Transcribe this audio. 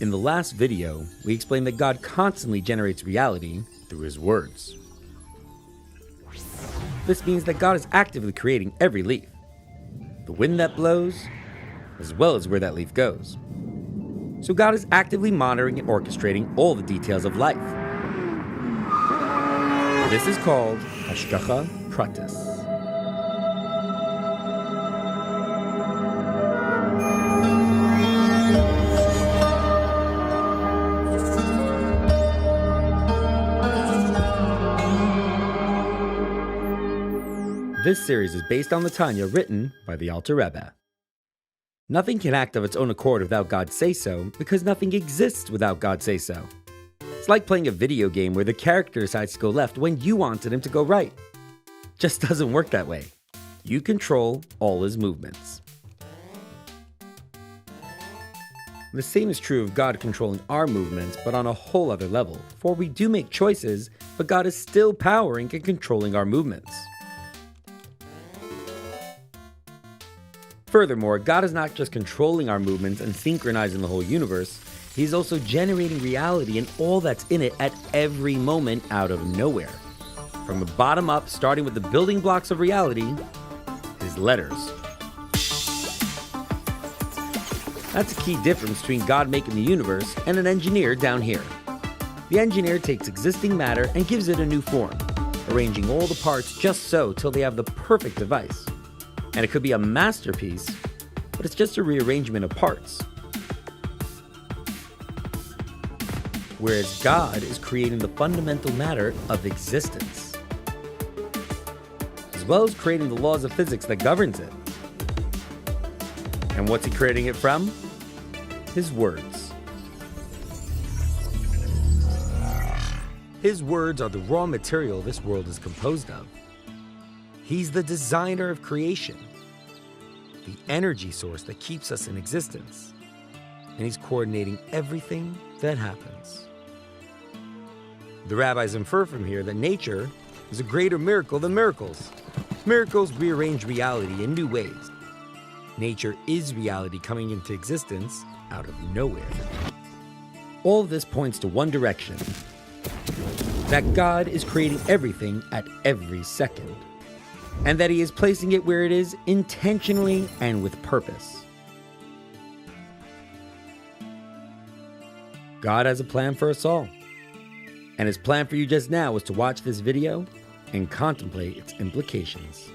In the last video, we explained that God constantly generates reality through His words. This means that God is actively creating every leaf, the wind that blows, as well as where that leaf goes. So God is actively monitoring and orchestrating all the details of life. This is called Hashgacha Pratis. This series is based on the Tanya written by the Alter Rebbe. Nothing can act of its own accord without God say so, because nothing exists without God say so. It's like playing a video game where the character decides to go left when you wanted him to go right. Just doesn't work that way. You control all his movements. The same is true of God controlling our movements, but on a whole other level, for we do make choices, but God is still powering and controlling our movements. Furthermore, God is not just controlling our movements and synchronizing the whole universe, He's also generating reality and all that's in it at every moment out of nowhere. From the bottom up, starting with the building blocks of reality, His letters. That's a key difference between God making the universe and an engineer down here. The engineer takes existing matter and gives it a new form, arranging all the parts just so till they have the perfect device and it could be a masterpiece, but it's just a rearrangement of parts. Whereas God is creating the fundamental matter of existence, as well as creating the laws of physics that governs it. And what's he creating it from? His words. His words are the raw material this world is composed of. He's the designer of creation, the energy source that keeps us in existence. And he's coordinating everything that happens. The rabbis infer from here that nature is a greater miracle than miracles. Miracles rearrange reality in new ways. Nature is reality coming into existence out of nowhere. All this points to one direction that God is creating everything at every second and that he is placing it where it is intentionally and with purpose. God has a plan for us all. And his plan for you just now was to watch this video and contemplate its implications.